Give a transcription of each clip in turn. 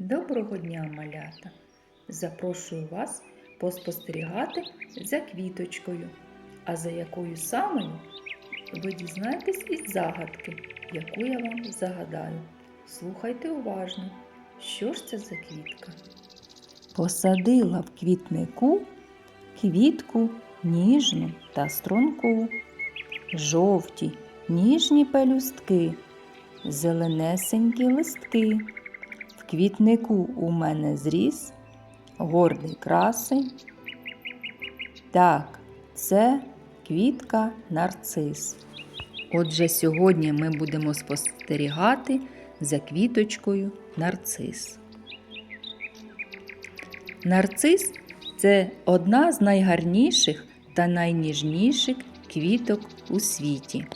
Доброго дня, малята! Запрошую вас поспостерігати за квіточкою, а за якою самою ви дізнаєтесь із загадки, яку я вам загадаю. Слухайте уважно, що ж це за квітка? Посадила в квітнику квітку ніжну та струнку, жовті ніжні пелюстки, зеленесенькі листки. Квітнику у мене зріс гордий красень. Так, це квітка нарцис. Отже, сьогодні ми будемо спостерігати за квіточкою нарцис. Нарцис це одна з найгарніших та найніжніших квіток у світі.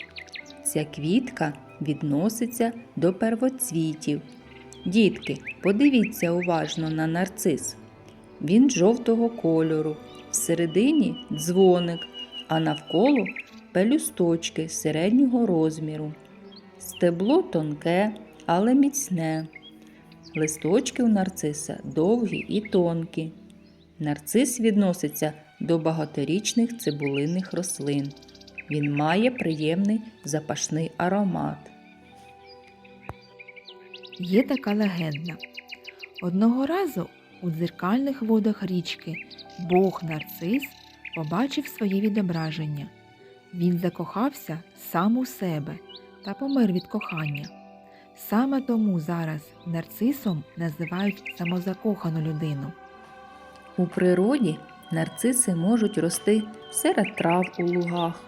Ця квітка відноситься до первоцвітів. Дітки, подивіться уважно на нарцис. Він жовтого кольору, всередині дзвоник, а навколо пелюсточки середнього розміру. Стебло тонке, але міцне. Листочки у нарциса довгі і тонкі. Нарцис відноситься до багаторічних цибулинних рослин. Він має приємний запашний аромат. Є така легенда. Одного разу у дзеркальних водах річки Бог Нарцис побачив своє відображення. Він закохався сам у себе та помер від кохання. Саме тому зараз нарцисом називають самозакохану людину. У природі нарциси можуть рости серед трав у лугах.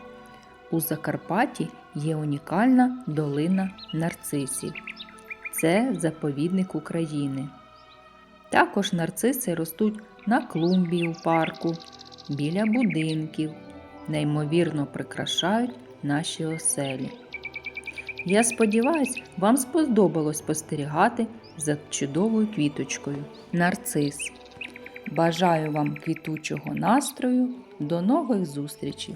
У Закарпатті є унікальна долина нарцисів. Це заповідник України. Також нарциси ростуть на клумбі у парку, біля будинків, неймовірно прикрашають наші оселі. Я сподіваюсь, вам сподобалось спостерігати за чудовою квіточкою нарцис. Бажаю вам квітучого настрою. До нових зустрічей!